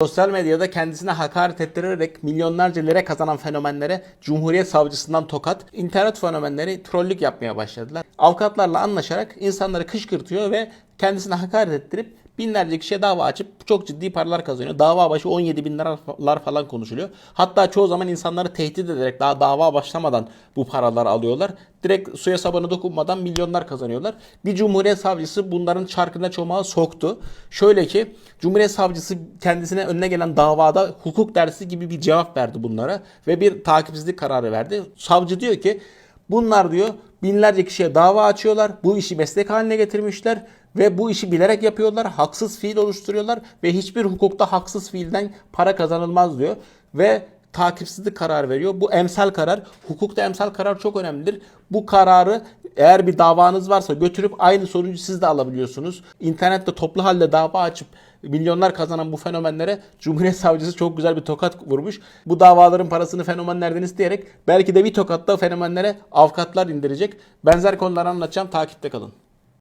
Sosyal medyada kendisine hakaret ettirerek milyonlarca lira kazanan fenomenlere Cumhuriyet Savcısından tokat, internet fenomenleri trollük yapmaya başladılar. Avukatlarla anlaşarak insanları kışkırtıyor ve kendisine hakaret ettirip binlerce kişiye dava açıp çok ciddi paralar kazanıyor. Dava başı 17 bin liralar falan konuşuluyor. Hatta çoğu zaman insanları tehdit ederek daha dava başlamadan bu paralar alıyorlar. Direkt suya sabana dokunmadan milyonlar kazanıyorlar. Bir Cumhuriyet Savcısı bunların çarkına çomağı soktu. Şöyle ki Cumhuriyet Savcısı kendisine önüne gelen davada hukuk dersi gibi bir cevap verdi bunlara ve bir takipsizlik kararı verdi. Savcı diyor ki bunlar diyor binlerce kişiye dava açıyorlar. Bu işi meslek haline getirmişler ve bu işi bilerek yapıyorlar. Haksız fiil oluşturuyorlar ve hiçbir hukukta haksız fiilden para kazanılmaz diyor. Ve takipsizlik kararı veriyor. Bu emsal karar. Hukukta emsal karar çok önemlidir. Bu kararı eğer bir davanız varsa götürüp aynı sonucu siz de alabiliyorsunuz. İnternette toplu halde dava açıp milyonlar kazanan bu fenomenlere Cumhuriyet Savcısı çok güzel bir tokat vurmuş. Bu davaların parasını fenomenlerden isteyerek belki de bir tokatta fenomenlere avukatlar indirecek. Benzer konuları anlatacağım. Takipte kalın.